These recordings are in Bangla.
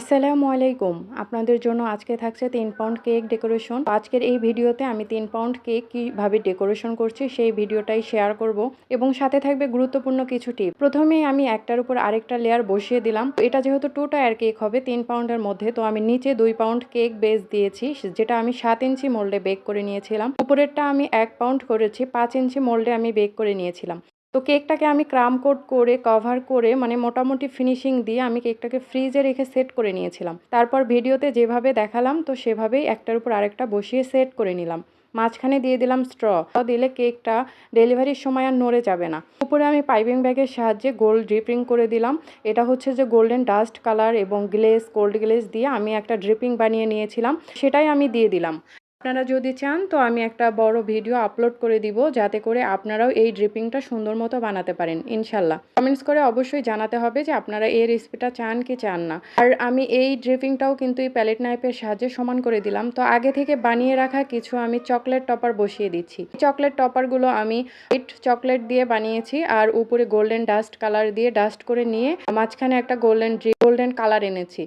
আসসালামু আলাইকুম। আপনাদের জন্য আজকে থাকছে তিন পাউন্ড কেক ডেকোরেশন আজকের এই ভিডিওতে আমি তিন পাউন্ড কেক কীভাবে ডেকোরেশন করছি সেই ভিডিওটাই শেয়ার করব এবং সাথে থাকবে গুরুত্বপূর্ণ কিছু টিপ প্রথমেই আমি একটার উপর আরেকটা লেয়ার বসিয়ে দিলাম। এটা যেহেতু টু টায়ার কেক হবে, তিন পাউন্ডের মধ্যে, তো আমি নিচে দুই পাউন্ড কেক বেস দিয়েছি, যেটা আমি সাত ইঞ্চি মোল্ডে বেক করে নিয়েছিলাম। উপরেরটা আমি এক পাউন্ড করেছি, পাঁচ ইঞ্চি মোল্ডে আমি বেক করে নিয়েছিলাম। তো কেকটাকে আমি ক্রাম কোট করে, কভার করে মানে মোটামুটি ফিনিশিং দিয়ে আমি কেকটাকে ফ্রিজে রেখে সেট করে নিয়েছিলাম। তারপর ভিডিওতে যেভাবে দেখালাম, তো সেভাবেই একটার উপর আরেকটা বসিয়ে সেট করে নিলাম। মাঝখানে দিয়ে দিলাম স্ট্র। দিলে কেকটা ডেলিভারির সময় আর নড়ে যাবে না। উপরে আমি পাইপিং ব্যাগের সাহায্যে গোল্ড ড্রিপিং করে দিলাম। এটা হচ্ছে যে গোল্ডেন ডাস্ট কালার এবং গ্লেস গোল্ড গ্লেস দিয়ে আমি একটা ড্রিপিং বানিয়ে নিয়েছিলাম। সেটাই আমি দিয়ে দিলাম। আপনারা যদি চান, তো আমি একটা বড় ভিডিও আপলোড করে দিব, যাতে করে আপনারাও এই ড্রিপিংটা সুন্দর মতো বানাতে পারেন, ইনশাল্লাহ। কমেন্টস করে অবশ্যই জানাতে হবে যে আপনারা এই রেসিপিটা চান কি চান না। আর আমি এই ড্রিপিংটাও কিন্তু এই প্যালেট নাইফের সাহায্যে সমান করে দিলাম। তো আগে থেকে বানিয়ে রাখা কিছু আমি চকলেট টপার বসিয়ে দিচ্ছি। চকলেট টপারগুলো আমি হোয়াইট চকলেট দিয়ে বানিয়েছি, আর উপরে গোল্ডেন ডাস্ট কালার দিয়ে ডাস্ট করে নিয়ে মাঝখানে একটা গোল্ডেন গোল্ডেন কালার এনেছি।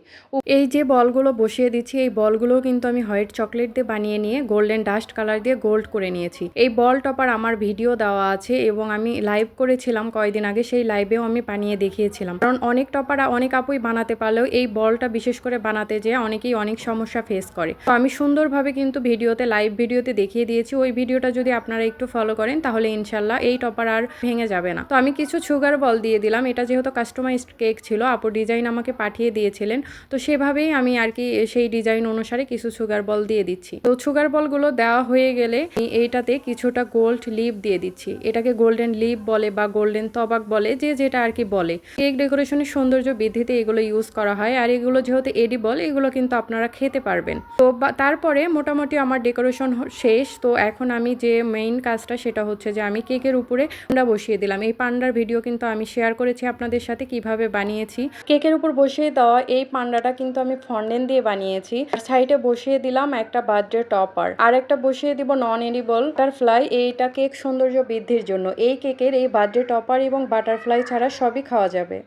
এই যে বলগুলো বসিয়ে দিচ্ছি, এই বলগুলো কিন্তু আমি হোয়াইট চকলেট দিয়ে বানিয়ে নিয়ে গোল্ডেন ডাস্ট কালার দিয়ে গোল্ড করে নিয়েছি। এই বল টপার আমার ভিডিও দেওয়া আছে এবং আমি লাইভ করেছিলাম কয়েকদিন আগে, সেই লাইভেও আমি বানিয়ে দেখিয়েছিলাম। কারণ অনেক টপার অনেক আপুই বানাতে পারলেও এই বলটা বিশেষ করে বানাতে যেয়ে অনেকেই অনেক সমস্যা ফেস করে। তো আমি সুন্দরভাবে কিন্তু ভিডিওতে লাইভ ভিডিওতে দেখিয়ে দিয়েছি। ওই ভিডিওটা যদি আপনারা একটু ফলো করেন, তাহলে ইনশাল্লাহ এই টপার আর ভেঙে যাবে না। তো আমি কিছু সুগার বল দিয়ে দিলাম। এটা যেহেতু কাস্টমাইজড কেক ছিল, আপু ডিজাইন আমাকে পাঠিয়ে দিয়েছিলেন। তো সেভাবেই আমি আর কি সেই ডিজাইন অনুসারে কিছু সুগার বল দিয়ে দিচ্ছি। তো সুগার বলগুলো দেওয়া হয়ে গেলে এইটাতে কিছুটা গোল্ড লিপ দিয়ে দিচ্ছি। এটাকে গোল্ডেন লিপ বলে বা গোল্ডেন তবাক বলে, যে যেটা আর কি বলে। কেক ডেকোরেশনের সৌন্দর্য বৃদ্ধিতে এগুলো ইউজ করা হয়। আর এগুলো যেহেতু এডিবল এগুলো কিন্তু আপনারা খেতে পারবেন। তো তারপরে মোটামুটি আমার ডেকোরেশন শেষ। তো এখন আমি যে মেইন কাজটা সেটা হচ্ছে যে আমি কেকের উপরে পান্ডা বসিয়ে দিলাম। এই পান্ডার ভিডিও কিন্তু আমি শেয়ার করেছি আপনাদের সাথে কীভাবে বানিয়েছি। কেকের উপর বসিয়ে দেওয়া এই পান্ডাটা কিন্তু আমি ফন্ডেন দিয়ে বানিয়েছি। আর সাইডে বসিয়ে দিলাম একটা বার্থডে টপার আর একটা বসিয়ে দিব নন এডিবল বাটারফ্লাই এইটা কেক সৌন্দর্য বৃদ্ধির জন্য। এই কেকের এই বার্থডে টপার এবং বাটারফ্লাই ছাড়া সবই খাওয়া যাবে।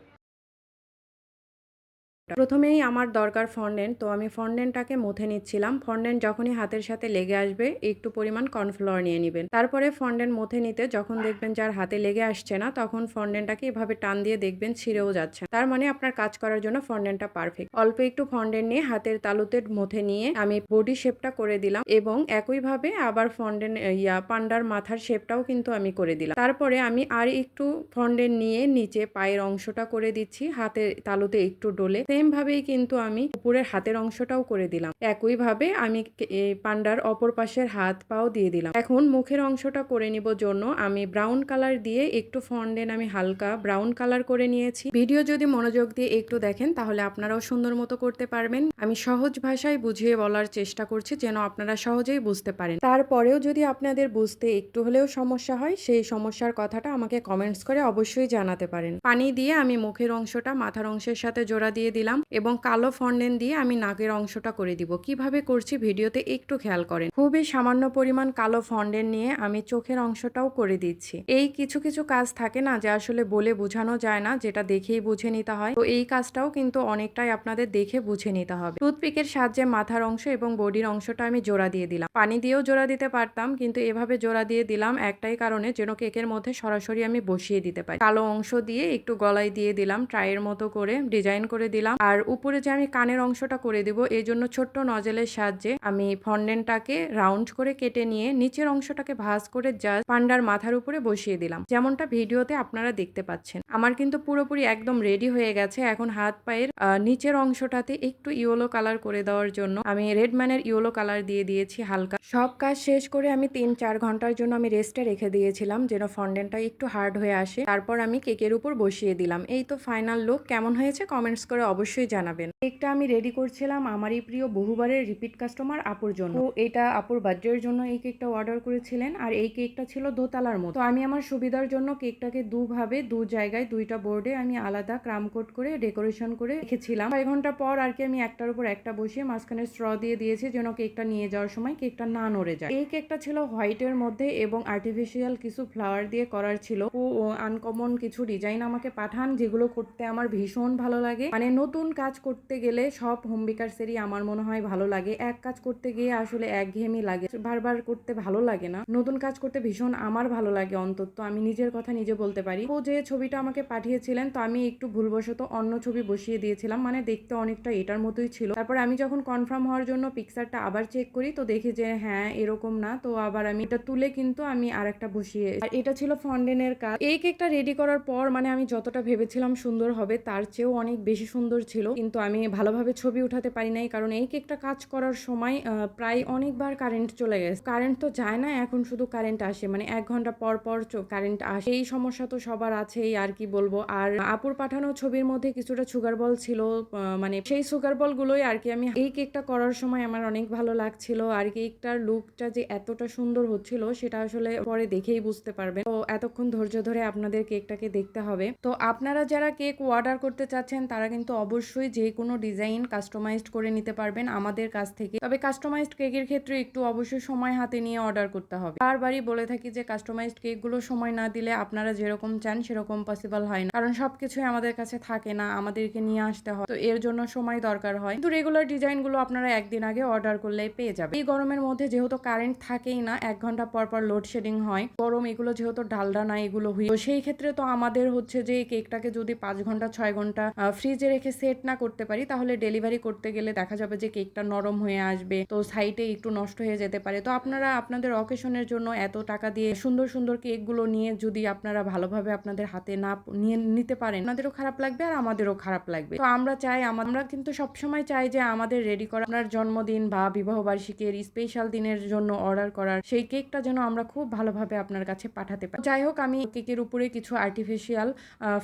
প্রথমেই আমার দরকার ফন্ডেন্ট তো আমি ফন্ডেন্টটাকে মথে নিচ্ছিলাম। ফন্ডেন্ট যখনই হাতের সাথে লেগে আসবে, একটু পরিমাণ কর্নফ্লাওয়ার নিয়ে নেবেন। তারপরে ফন্ডেন্ট মথে নিতে যখন দেখবেন যার হাতে লেগে আসছে না, তখন ফন্ডেন্টটাকে এভাবে টান দিয়ে দেখবেন ছিঁড়েও যাচ্ছে তার মানে আপনার কাজ করার জন্য ফন্ডেন্টটা পারফেক্ট। অল্প একটু ফন্ডেন্ট নিয়ে হাতের তালুতে মথে নিয়ে আমি বডি শেপটা করে দিলাম এবং একইভাবে আবার ফন্ডেন্ট ইয়া, পান্ডার মাথার শেপটাও কিন্তু আমি করে দিলাম। তারপরে আমি আর একটু ফন্ডেন্ট নিয়ে নিচে পায়ের অংশটা করে দিচ্ছি, হাতের তালুতে একটু ডলে। সেম ভাবেই কিন্তু আমি উপরের হাতের অংশটাও করে দিলাম। একইভাবে আমি পান্ডার অপর পাশের হাত পাও দিয়ে দিলাম। এখন মুখের অংশটা করে নিব জন্য আমি ব্রাউন কালার দিয়ে একটু ফন্ডেন আমি হালকা ব্রাউন কালার করে নিয়েছি। ভিডিও যদি মনোযোগ দিয়ে একটু দেখেন তাহলে আপনারাও সুন্দর মতো করতে পারবেন। আমি সহজ ভাষায় বুঝিয়ে বলার চেষ্টা করছি যেন আপনারা সহজেই বুঝতে পারেন। তারপরেও যদি আপনাদের বুঝতে একটু হলেও সমস্যা হয় সেই সমস্যার কথাটা আমাকে কমেন্টস করে অবশ্যই জানাতে পারেন। পানি দিয়ে আমি মুখের অংশটা মাথার অংশের সাথে জোড়া দিয়ে দিলাম। এবং কালো ফন্ডেন দিয়ে আমি নাকের অংশটা করে দিব। কীভাবে করছি ভিডিওতে একটু খেয়াল করেন। খুবই সামান্য পরিমাণ কালো ফন্ডেন নিয়ে আমি চোখের অংশটাও করে দিচ্ছি। এই কিছু কিছু কাজ থাকে না যে আসলে বলে বোঝানো যায় না, যেটা দেখেই বুঝে নিতে হয়। তো এই কাজটাও কিন্তু অনেকটাই আপনাদের দেখে বুঝে নিতে হবে। টুথপিকের সাহায্যে মাথার অংশ এবং বডির অংশটা আমি জোড়া দিয়ে দিলাম। পানি দিয়েও জোড়া দিতে পারতাম, কিন্তু এভাবে জোড়া দিয়ে দিলাম একটাই কারণে যেন কেকের মধ্যে সরাসরি আমি বসিয়ে দিতে পারি। কালো অংশ দিয়ে একটু গলায় দিয়ে দিলাম, ট্রাইয়ের মতো করে, ডিজাইন করে দিলাম। আর উপরে যে আমি কানের অংশটা করে দিব, এই জন্য ছোট্ট নজেলের সাহায্যে আমি ফন্ডেনটাকে রাউন্ড করে কেটে নিয়ে নিচের অংশটাকে ভাজ করে জাস্ট পান্ডার মাথার উপরে বসিয়ে দিলাম। যেমনটা ভিডিওতে আপনারা দেখতে পাচ্ছেন। আমার কিন্তু পুরোপুরি একদম রেডি হয়ে গেছে। এখন হাত পায়ের নিচের অংশটাতে একটু ইয়েলো কালার করে দেওয়ার জন্য আমি রেডম্যানের ইয়েলো কালার দিয়ে দিয়েছি হালকা। সব কাজ শেষ করে আমি তিন চার ঘণ্টার জন্য আমি রেস্টে রেখে দিয়েছিলাম যেন ফন্ডেনটা একটু হার্ড হয়ে আসে। তারপর আমি কেকের উপর বসিয়ে দিলাম। এই তো ফাইনাল লুক। কেমন হয়েছে? কমেন্টস করে অবশ্যই জানাবেন। কেকটা আমি রেডি করছিলাম আমারই প্রিয় বহুবারের রিপিট কাস্টমার আপুর জন্য। তো এটা আপুর বার্থডের জন্য এই কেকটা অর্ডার করেছিলেন আর এই কেকটা ছিল দোতলার মতো। তো আমি আমার সুবিধার জন্য কেকটাকে দুভাবে, দু জায়গায়, দুইটা বোর্ডে আমি আলাদা ক্রাম কোট করে ডেকোরেশন করে রেখেছিলাম। ছয় ঘণ্টা পর আর কি আমি একটার উপর একটা বসিয়ে মাঝখানে স্ট্র দিয়ে দিয়েছি যেন কেকটা নিয়ে যাওয়ার সময় কেকটা না নড়ে যায়। এই কেকটা ছিল হোয়াইটের মধ্যে এবং আর্টিফিশিয়াল কিছু ফ্লাওয়ার দিয়ে করার ছিল। ও আনকমন কিছু ডিজাইন আমাকে পাঠান যেগুলো করতে আমার ভীষণ ভালো লাগে। মানে নতুন কাজ করতে গেলে সব হোম বেকারসেরই আমার মনে হয় ভালো লাগে। এক কাজ করতে গিয়ে আসলে একঘেয়েমি লাগে। বারবার করতে ভালো লাগে না। নতুন কাজ করতে ভীষণ আমার ভালো লাগে অন্তত। আমি নিজের কথা নিজে বলতে পারি। ও যে ছবিটা আমাকে পাঠিয়েছিলেন, তো আমি একটু ভুলবশত অন্য ছবি বসিয়ে দিয়েছিলাম। মানে দেখতে অনেকটা এটার মতোই ছিল। তারপর আমি যখন কনফার্ম হওয়ার জন্য পিকচারটা আবার চেক করি, তো দেখি যে হ্যাঁ এরকম না। তো আবার আমি এটা তুলে কিন্তু আমি আর একটা বসিয়ে আর এটা ছিল ফন্ডেনের কাজ। এই কেকটা রেডি করার পর মানে আমি যতটা ভেবেছিলাম সুন্দর হবে, তার চেয়েও অনেক বেশি সুন্দর ছিল, কিন্তু আমি ভালোভাবে ছবি উঠাতে পারি নাই, কারণ এই কেকটা কাজ করার সময় প্রায় অনেকবার কারেন্ট চলে গেছে। কারেন্ট তো যায় না, এখন শুধু কারেন্ট আসে মানে এক ঘণ্টা পর পর কারেন্ট আসে। এই সমস্যা তো সবার আছেই, আর কি বলব? আর আপুর পাঠানো ছবির মধ্যে কিছুটা সুগার বল ছিল মানে সেই সুগার বল গুলোই আর কি আমি এই কেকটা করার সময় আমার অনেক ভালো লাগছিল, আর কেকটার লুকটা যে এতটা সুন্দর হচ্ছিল, সেটা আসলে পরে দেখেই বুঝতে পারবেন। তো এতক্ষণ ধৈর্য ধরে আপনাদের কেকটাকে দেখতে হবে। তো আপনারা যারা কেক অর্ডার করতে চাচ্ছেন, তারা কিন্তু অবশ্যই যে কোনো ডিজাইন কাস্টমাইজড করে নিতে পারবেন আমাদের কাছ থেকে। তবে কাস্টমাইজড কেকের ক্ষেত্রে একটু অবশ্যই সময় হাতে নিয়ে অর্ডার করতে হবে। বারবারই বলে থাকি যে কাস্টমাইজড কেকগুলো সময় না দিলে আপনারা যেরকম চান সেরকম পসিবল হয় না। কারণ সবকিছুই আমাদের কাছে থাকে না, আমাদেরকে নিয়ে আসতে হয়। তো এর জন্য সময় দরকার হয়। কিন্তু রেগুলার ডিজাইনগুলো আপনারা একদিন আগে অর্ডার করলেই পেয়ে যাবেন। এই গরমের মধ্যে যেহেতু কারেন্ট থাকেই না, এক ঘণ্টা পর পর লোডশেডিং হয়। গরম এগুলো যেহেতু ডালডা না, এগুলো হুই তো সেই ক্ষেত্রে তো আমাদের হচ্ছে যে কেকটাকে যদি পাঁচ ঘণ্টা, ছয় ঘণ্টা ফ্রিজে রেখে সেট না করতে পারি, তাহলে ডেলিভারি করতে গেলে দেখা যাবে যে কেকটা নরম হয়ে আসবে, তো সাইডে একটু নষ্ট হয়ে যেতে পারে। তো আপনারা আপনাদের অকেশনের জন্য এত টাকা দিয়ে সুন্দর সুন্দর কেকগুলো নিয়ে যদি আপনারা ভালোভাবে আপনাদের হাতে না নিয়ে নিতে পারেন, আপনাদেরও খারাপ লাগবে আর আমাদেরও খারাপ লাগবে। তো আমরা চাই আমরা কিন্তু সবসময় চাই যে আমাদের রেডি করা, আপনার জন্মদিন বা বিবাহ বার্ষিকীর স্পেশাল দিনের জন্য অর্ডার করার সেই কেকটা যেন আমরা খুব ভালোভাবে আপনার কাছে পাঠাতে পারি। যাই হোক, আমি কেকের উপরে কিছু আর্টিফিশিয়াল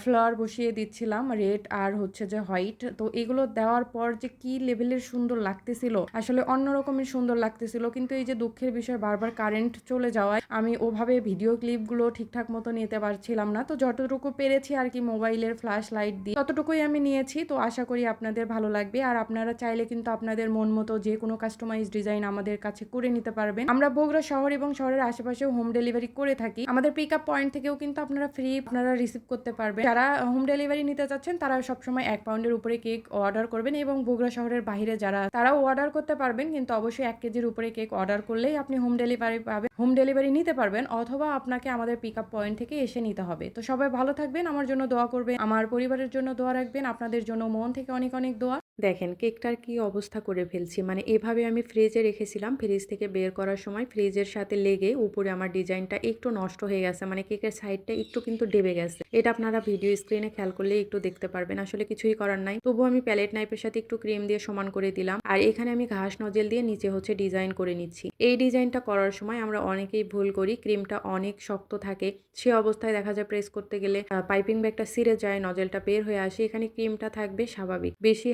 ফ্লাওয়ার বসিয়ে দিচ্ছিলাম রেড আর হচ্ছে যে হোয়াইট তো এগুলো দেওয়ার পর যে কি লেভেলের সুন্দর লাগতেছিল, আসলে অন্য রকমের সুন্দর লাগতেছিল, কিন্তু এই যে দুঃখের বিষয় বারবার কারেন্ট চলে যাওয়ায় আমি ওভাবে ভিডিও ক্লিপগুলো ঠিকঠাক মতো নিতে পারছিলাম না। তো যতটুকু পেরেছি আর কি মোবাইলের ফ্ল্যাশ লাইট দিয়ে ততটুকুই আমি নিয়েছি। তো আশা করি আপনাদের ভালো লাগবে। আর আপনারা চাইলে কিন্তু আপনাদের মন মতো যে কোনো কাস্টমাইজ ডিজাইন আমাদের কাছে করে নিতে পারবেন। আমরা বগুড়া শহর এবং শহরের আশেপাশেও হোম ডেলিভারি করে থাকি। আমাদের পিক আপ পয়েন্ট থেকেও কিন্তু আপনারা ফ্রি আপনারা রিসিভ করতে পারবেন। যারা হোম ডেলিভারি নিতে চাচ্ছেন, তারা সবসময় এক পাউন্ডের উপরে কেক অর্ডার করবেন এবং বগুড়া শহরের বাইরে যারা, তারাও অর্ডার করতে পারবেন। কিন্তু অবশ্যই এক কেজির উপরে কেক অর্ডার করলেই আপনি হোম ডেলিভারি পাবেন হোম ডেলিভারি নিতে পারবেন অথবা আপনাকে আমাদের পিক আপ পয়েন্ট থেকে এসে নিতে হবে। তো সবাই ভালো থাকবেন, আমার জন্য দোয়া করবেন, আমার পরিবারের জন্য দোয়া রাখবেন, আপনাদের জন্য মন থেকে অনেক অনেক দোয়া। দেখেন, কেকটার কি অবস্থা করে ফেলছি মানে এভাবে আমি ফ্রিজে রেখেছিলাম, ফ্রিজ থেকে বের করার সময় ফ্রিজের সাথে লেগে উপরে আমার ডিজাইনটা একটু নষ্ট হয়ে গেছে মানে কেকের সাইডটা একটু কিন্তু ডেবে গেছে। এটা আপনারা ভিডিও স্ক্রিনে খেয়াল করলে একটু দেখতে পারবেন, আসলে কিছুই করার নাই। তবু আমি প্যালেট নাইফের সাথে একটু ক্রিম দিয়ে সমান করে দিলাম। আর এখানে আমি ঘাস নজেল দিয়ে নিচে হচ্ছে ডিজাইন করে নিচ্ছি। এই ডিজাইনটা করার সময় আমরা অনেকেই ভুল করি। ক্রিমটা অনেক শক্ত থাকে। সে অবস্থায় দেখা যায় প্রেস করতে গেলে পাইপিং ব্যাগটা সিরে যায়, নজেলটা বের হয়ে আসে। এখানে ক্রিমটা থাকবে স্বাভাবিক। বেশি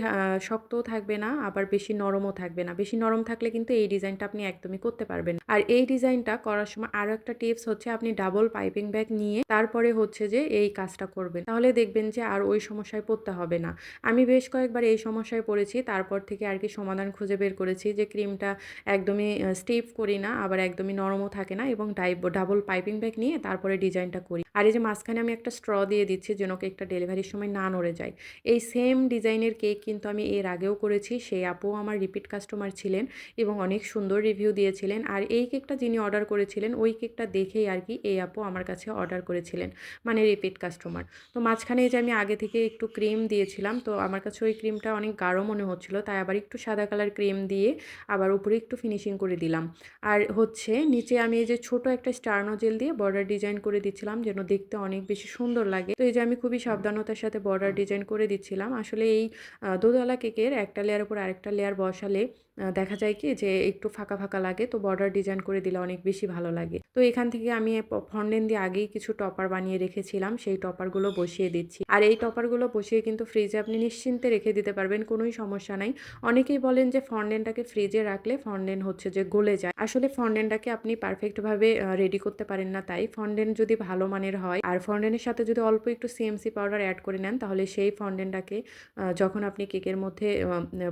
শক্তও থাকবে না, আবার বেশি নরমও থাকবে না। বেশি নরম থাকলে কিন্তু এই ডিজাইনটা আপনি একদমই করতে পারবেন আর এই ডিজাইনটা করার সময় আরও একটা টিপস হচ্ছে, আপনি ডাবল পাইপিং ব্যাগ নিয়ে তারপরে হচ্ছে যে এই কাজটা করবেন। তাহলে দেখবেন যে আর ওই সমস্যায় পড়তে হবে না। আমি বেশ কয়েকবার এই সমস্যায় পড়েছি, তারপর থেকে আর কি সমাধান খুঁজে বের করেছি যে ক্রিমটা একদমই স্টিফ করি না, আবার একদমই নরমও থাকে না এবং ডাইব ডাবল পাইপিং ব্যাগ নিয়ে তারপরে ডিজাইনটা করি। আর এই যে মাঝখানে আমি একটা স্ট্র দিয়ে দিচ্ছি যেন কেকটা ডেলিভারির সময় না নড়ে যায়। এই সেম ডিজাইনের কেক কিন্তু আমি এর আগেও করেছি সেই আপু আমার রিপিট কাস্টমার ছিলেন এবং অনেক সুন্দর রিভিউ দিয়েছিলেন। আর এই কেকটা যিনি অর্ডার করেছিলেন, ওই কেকটা দেখেই আর কি এই আপু আমার কাছে অর্ডার করেছিলেন মানে রিপিট কাস্টমার তো মাঝখানে যে আমি আগে থেকে একটু ক্রিম দিয়েছিলাম তো আমার কাছে ওই ক্রিমটা অনেক গাঢ় মনে হচ্ছিল, তাই আবার একটু সাদা কালার ক্রিম দিয়ে আবার উপরে একটু ফিনিশিং করে দিলাম। আর হচ্ছে নিচে আমি এই যে ছোট একটা স্টার নজেল দিয়ে বর্ডার ডিজাইন করে দিচ্ছিলাম, যেন দেখতে অনেক বেশি সুন্দর লাগে। তো এই যে আমি খুবই সাবধানতার সাথে বর্ডার ডিজাইন করে দিচ্ছিলাম। আসলে এই দোতলা কেকের একটা লেয়ার উপর আরেকটা লেয়ার বসালে দেখা যায় কি যে একটু ফাঁকা ফাঁকা লাগে, তো বর্ডার ডিজাইন করে দিলে অনেক বেশি ভালো লাগে। তো এখান থেকে আমি ফন্ডেন দিয়ে আগেই কিছু টপার বানিয়ে রেখেছিলাম, সেই টপারগুলো বসিয়ে দিচ্ছি। আর এই টপারগুলো বসিয়ে কিন্তু ফ্রিজে আপনি নিশ্চিন্তে রেখে দিতে পারবেন, কোনোই সমস্যা নাই। অনেকেই বলেন যে ফন্ডেনটাকে ফ্রিজে রাখলে ফন্ডেন হচ্ছে যে গলে যায়। আসলে ফন্ডেনটাকে আপনি পারফেক্টভাবে রেডি করতে পারেন না তাই। ফন্ডেন যদি ভালো মানের হয়, আর ফন্ডেনের সাথে যদি অল্প একটু সিএমসি পাউডার অ্যাড করে নেন, তাহলে সেই ফন্ডেনটাকে যখন আপনি কেকের মধ্যে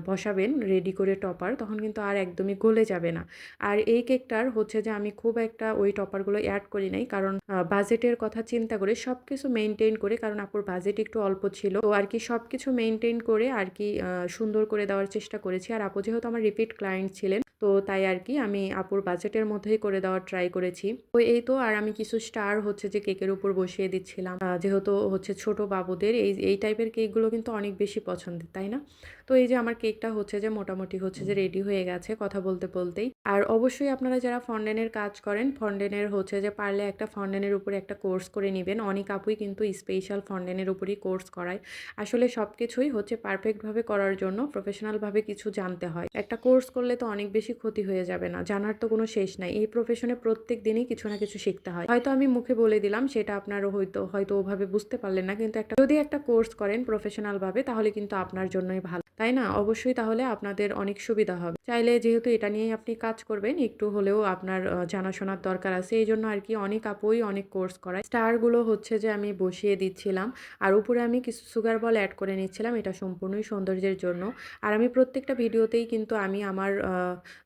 বসাবেন রেডি করে টপার তখন কিন্তু আর একদমই গলে যাবে না। আর এই কেকটার হচ্ছে যে আমি খুব একটা ওই টপারগুলো অ্যাড করি নাই, কারণ বাজেটের কথা চিন্তা করে সব কিছু মেনটেন করে, কারণ আপুর বাজেট একটু অল্প ছিল, তো আর কি সব কিছু মেনটেন করে আর কি সুন্দর করে দেওয়ার চেষ্টা করেছি। আর আপু যেহেতু আমার রিপিট ক্লায়েন্ট ছিলেন, তো তাই আর কি আমি আপুর বাজেটের মধ্যেই করে দেওয়ার ট্রাই করেছি। তো এই তো, আর আমি কিছু স্টার হচ্ছে যে কেকের উপর বসিয়ে দিচ্ছিলাম। যেহেতু হচ্ছে ছোট বাবুদের, এই এই টাইপের কেকগুলো কিন্তু অনেক বেশি পছন্দের, তাই না? তো এই যে আমার কেকটা হচ্ছে যে মোটামুটি হচ্ছে যে রেডি হয়ে গেছে কথা বলতে বলতেই। আর অবশ্যই আপনারা যারা ফন্ডেনের কাজ করেন ফন্ডেনের হচ্ছে যে পারলে একটা ফন্ডেনের উপরে একটা কোর্স করে নেবেন। অনেক আপুই কিন্তু স্পেশাল ফন্ডেনের উপরই কোর্স করায়। আসলে সব কিছুই হচ্ছে পারফেক্টভাবে করার জন্য প্রফেশনালভাবে কিছু জানতে হয়। একটা কোর্স করলে তো অনেক বেশি ক্ষতি হয়ে যাবে না জানার তো কোনো শেষ নাই। এই প্রফেশনে প্রত্যেক দিনই কিছু না কিছু শিখতে হয়। হয়তো আমি মুখে বলে দিলাম সেটা আপনার হয়তো হয়তো ওভাবে বুঝতে পারলেন না কিন্তু একটা যদি একটা কোর্স করেন প্রফেশনালভাবে তাহলে কিন্তু আপনার জন্যই ভালো। তাই না? অবশ্যই তাহলে আপনাদের অনেক সুবিধা হবে। চাইলে যেহেতু এটা নিয়েই আপনি কাজ করবেন, একটু হলেও আপনার জানাশোনার দরকার আছে। এই জন্য আর কি অনেক আপুই অনেক কোর্স করায়। স্টারগুলো হচ্ছে যে আমি বসিয়ে দিচ্ছিলাম। আর উপরে আমি কিছু সুগার বল অ্যাড করে নিচ্ছিলাম। এটা সম্পূর্ণই সৌন্দর্যের জন্য। আর আমি প্রত্যেকটা ভিডিওতেই কিন্তু আমি আমার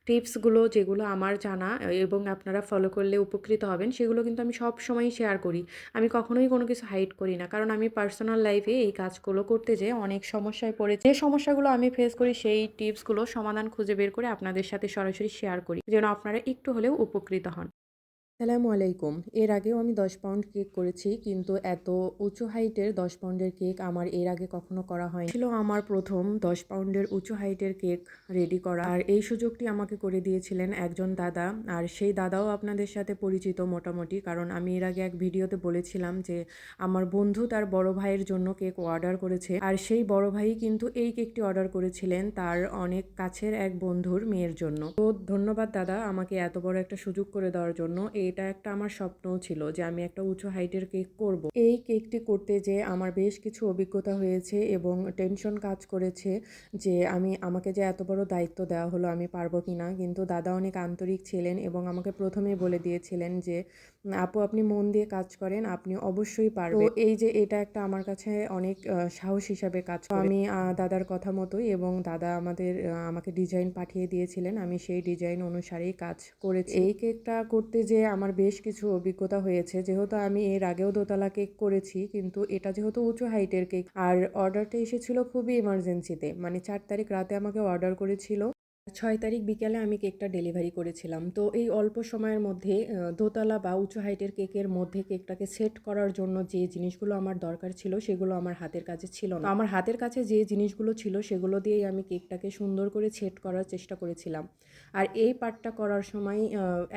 টিপসগুলো যেগুলো আমার জানা, এবং আপনারা ফলো করলে উপকৃত হবেন, সেগুলো কিন্তু আমি সব সময় শেয়ার করি। আমি কখনোই কোনো কিছু হাইড করি না। কারণ আমি পার্সোনাল লাইফে এই কাজগুলো করতে যেয়ে অনেক সমস্যায় পড়েছি। যে সমস্যাগুলো আমি ফেস করি, সেই টিপসগুলো সমাধান খুঁজে বের করে আপনাদের সাথে সরাসরি শেয়ার করি, যেন আপনারা একটু হলেও উপকৃত হন। সালামু আলাইকুম। এর আগেও আমি দশ পাউন্ড কেক করেছি, কিন্তু এত উঁচু হাইটের দশ পাউন্ডের কেক আমার এর আগে কখনো করা হয়নি। ছিল আমার প্রথম দশ পাউন্ডের উঁচু হাইটের কেক রেডি করা। আর এই সুযোগটি আমাকে করে দিয়েছিলেন একজন দাদা। আর সেই দাদাও আপনাদের সাথে পরিচিত মোটামুটি, কারণ আমি এর আগে এক ভিডিওতে বলেছিলাম যে আমার বন্ধু তার বড় ভাইয়ের জন্য কেক অর্ডার করেছে। আর সেই বড় ভাই কিন্তু এই কেকটি অর্ডার করেছিলেন তার অনেক কাছের এক বন্ধুর মেয়ের জন্য। তো ধন্যবাদ দাদা আমাকে এত বড় একটা সুযোগ করে দেওয়ার জন্য। এটা একটা আমার স্বপ্নও ছিল যে আমি একটা উঁচু হাইটের কেক করব। এই কেকটি করতে যে আমার বেশ কিছু অভিজ্ঞতা হয়েছে এবং টেনশন কাজ করেছে যে আমি, আমাকে যে এত বড় দায়িত্ব দেওয়া হলো আমি পারব কি না কিন্তু দাদা অনেক আন্তরিক ছিলেন এবং আমাকে প্রথমেই বলে দিয়েছিলেন যে, আপু, আপনি মন দিয়ে কাজ করেন, আপনি অবশ্যই পারবেন। এই যে এটা একটা আমার কাছে অনেক সাহস হিসাবে কাজ আমি দাদার কথা মতোই এবং দাদা আমাদের আমাকে ডিজাইন পাঠিয়ে দিয়েছিলেন। আমি সেই ডিজাইন অনুসারেই কাজ করেছি। এই কেকটা করতে যে আমার বেশ কিছু অভিজ্ঞতা হয়েছে। যেহেতু আমি এর আগেও দোতলা কেক করেছি, কিন্তু এটা যেহেতু উঁচু হাইটের কেক, আর অর্ডারটা এসেছিল খুবই ইমার্জেন্সিতে মানে চার তারিখ রাতে আমাকে অর্ডার করেছিল। ছয় তারিখ বিকেলে আমি কেকটা ডেলিভারি করেছিলাম। তো এই অল্প সময়ের মধ্যে দোতলা বা উঁচু হাইটের কেকের মধ্যে কেকটাকে সেট করার জন্য যে জিনিসগুলো আমার দরকার ছিল, সেগুলো আমার হাতের কাছে ছিল না। আমার হাতের কাছে যে জিনিসগুলো ছিল, সেগুলো দিয়েই আমি কেকটাকে সুন্দর করে সেট করার চেষ্টা করেছিলাম। আর এই পার্টটা করার সময়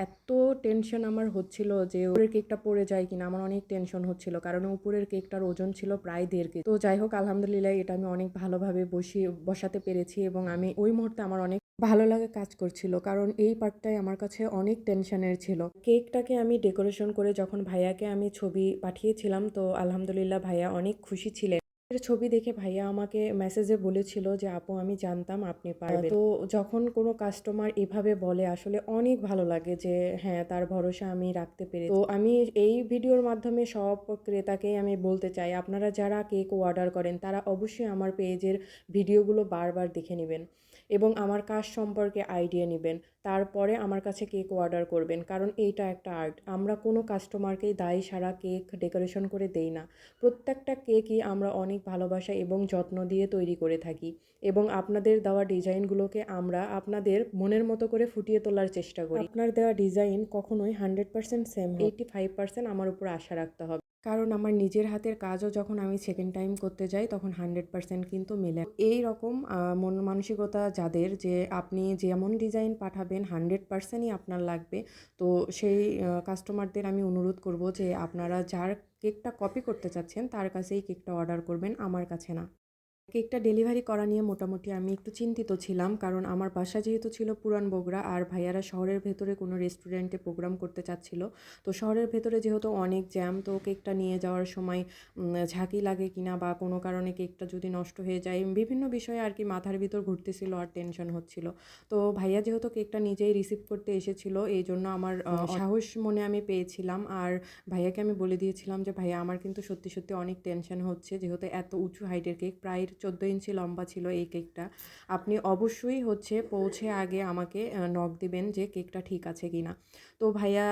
এত টেনশন আমার হচ্ছিল যে উপরের কেকটা পড়ে যায় কিনা, আমার অনেক টেনশন হচ্ছিল। কারণ উপরের কেকটার ওজন ছিল প্রায় দেড় কেজি। তো যাই হোক, আলহামদুলিল্লাহ এটা আমি অনেক ভালোভাবে বসিয়ে, বসাতে পেরেছি এবং আমি ওই মুহূর্তে আমার অনেক ভালো লাগে কাজ করছিল। কারণ এই পার্টটাই আমার কাছে অনেক টেনশনের ছিল। কেকটাকে আমি ডেকোরেশন করে যখন ভাইয়াকে আমি ছবি পাঠিয়েছিলাম, তো আলহামদুলিল্লাহ ভাইয়া অনেক খুশি ছিলেন। ছবি দেখে ভাইয়া আমাকে মেসেজে বলেছিল যে, আপু, আমি জানতাম আপনি পারবেন। তো যখন কোনো কাস্টমার এভাবে বলে, আসলে অনেক ভালো লাগে যে হ্যাঁ তার ভরসা আমি রাখতে পেরে তো আমি এই ভিডিওর মাধ্যমে সব ক্রেতাকেই আমি বলতে চাই, আপনারা যারা কেক অর্ডার করেন, তারা অবশ্যই আমার পেজের ভিডিওগুলো বারবার দেখে নেবেন। এবং আমার কাজ সম্পর্কে আইডিয়া নেবেন। তারপরে আমার কাছে কেক অর্ডার করবেন, কারণ এইটা একটা আর্ট আমরা কোনো কাস্টমারকেই দায়ী সারা কেক ডেকোরেশন করে দেই না। প্রত্যেকটা কেকই আমরা অনেক ভালোবাসা এবং যত্ন দিয়ে তৈরি করে থাকি এবং আপনাদের দেওয়া ডিজাইনগুলোকে আমরা আপনাদের মনের মতো করে ফুটিয়ে তোলার চেষ্টা করি। আপনার দেওয়া ডিজাইন কখনোই hundred percent same eighty five percent আমার উপর আশা রাখতে হবে। কারণ আমার নিজের হাতের কাজও যখন আমি সেকেন্ড টাইম করতে যাই, তখন হান্ড্রেড পারসেন্ট কিন্তু মেলে। এই রকম মন মানসিকতা যাদের যে আপনি যেমন ডিজাইন পাঠাবেন হান্ড্রেড পারসেন্টই আপনার লাগবে। তো সেই কাস্টমারদের আমি অনুরোধ করব যে আপনারা যার কেকটা কপি করতে চাচ্ছেন, তার কাছেই কেকটা অর্ডার করবেন, আমার কাছে না। কেকটা ডেলিভারি করা নিয়ে মোটামুটি আমি একটু চিন্তিত ছিলাম কারণ আমার বাসা যেহেতু ছিল পুরান বগুড়া আর ভাইয়ারা শহরের ভেতরে কোনো রেস্টুরেন্টে প্রোগ্রাম করতে চাচ্ছিল। তো শহরের ভেতরে যেহেতু অনেক জ্যাম তো কেকটা নিয়ে যাওয়ার সময় ঝাঁকি লাগে কিনা বা কোনো কারণে কেকটা যদি নষ্ট হয়ে যায় বিভিন্ন বিষয়ে আর কি মাথার ভিতর ঘুরতেছিল আর টেনশন হচ্ছিল। তো ভাইয়া যেহেতু কেকটা নিজেই রিসিভ করতে এসেছিল এই জন্য আমার সাহস মনে আমি পেয়েছিলাম। আর ভাইয়াকে আমি বলে দিয়েছিলাম যে ভাইয়া আমার কিন্তু সত্যি সত্যি অনেক টেনশন হচ্ছে যেহেতু এত উঁচু হাইটের কেক প্রায় চোদ্দ ইঞ্চি লম্বা ছিল এই কেকটা। আপনি অবশ্যই হচ্ছে পৌঁছে আগে আমাকে নক দিবেন যে কেকটা ঠিক আছে কি না তো ভাইয়া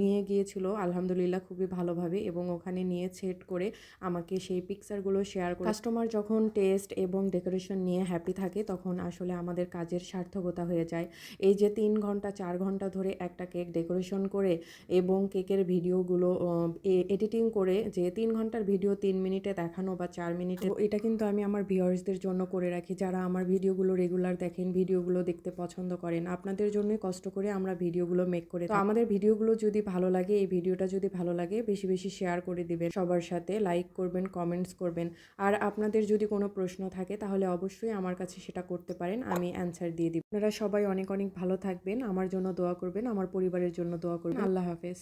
নিয়ে গিয়েছিল, আলহামদুলিল্লাহ খুবই ভালোভাবে এবং ওখানে নিয়ে সেট করে আমাকে সেই পিকচারগুলো শেয়ার করে। কাস্টমার যখন টেস্ট এবং ডেকোরেশন নিয়ে হ্যাপি থাকে, তখন আসলে আমাদের কাজের সার্থকতা হয়ে যায়। এই যে তিন ঘণ্টা, চার ঘণ্টা ধরে একটা কেক ডেকোরেশন করে এবং কেকের ভিডিওগুলো এডিটিং করে যে তিন ঘণ্টার ভিডিও তিন মিনিটে দেখানো বা চার মিনিটে এটা কিন্তু আমি আমার ভিউয়ার্সদের জন্য করে রাখি, যারা আমার ভিডিওগুলো রেগুলার দেখেন, ভিডিওগুলো দেখতে পছন্দ করেন। আপনাদের জন্যই কষ্ট করে আমরা ভিডিওগুলো মেক করে তো আমাদের ভিডিওগুলো যদি ভালো লাগে, এই ভিডিওটা যদি ভালো লাগে, বেশি বেশি শেয়ার করে দিবেন সবার সাথে লাইক করবেন কমেন্টস করবেন। আর আপনাদের যদি কোনো প্রশ্ন থাকে, তাহলে অবশ্যই আমার কাছে সেটা করতে পারেন, আমি অ্যান্সার দিয়ে দিব। আপনারা সবাই অনেক অনেক ভালো থাকবেন, আমার জন্য দোয়া করবেন, আমার পরিবারের জন্য দোয়া করবেন। আল্লাহ হাফেজ।